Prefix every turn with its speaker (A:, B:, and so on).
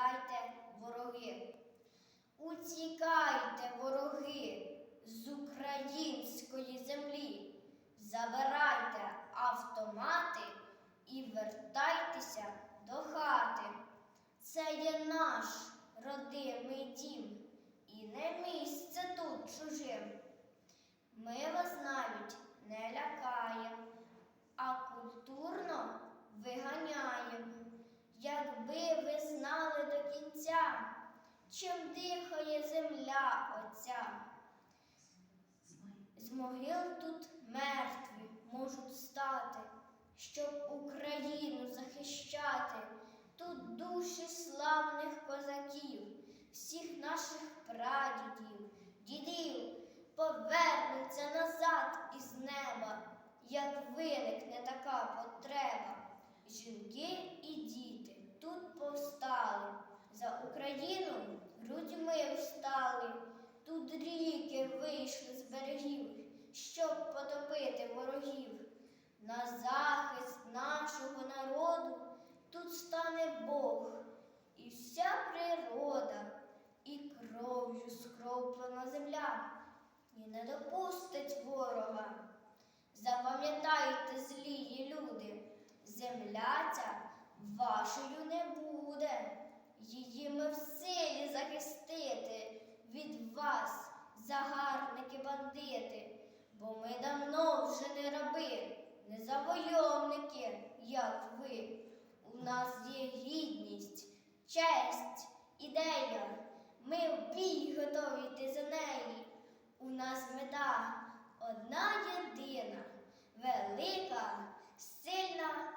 A: Утікайте, вороги. Утікайте, вороги, з української землі. Забирайте автомати і вертайтеся до хати. Це є наш родимий дім і не місце тут чужим. Ми вас навіть. Чим дихає земля отця. З могил тут мертві можуть стати, щоб Україну захищати. Тут душі славних козаків, всіх наших прадідів, дідів повернуться назад із неба, як виникне така потреба. Жінки і діти тут повстали, за Україну грудьми встали. Тут ріки вийшли з берегів, щоб потопити ворогів. На захист нашого народу тут стане Бог і вся природа, і кров'ю скроплена земля, і не допустить ворога. Запам'ятайте, злії люди, земля ця вашою не буде. Її ми в силі бо ми давно вже не раби, не завойовники, як ви. У нас є гідність, честь, ідея. Ми в бій готові йти за неї. У нас мета одна єдина, велика, сильна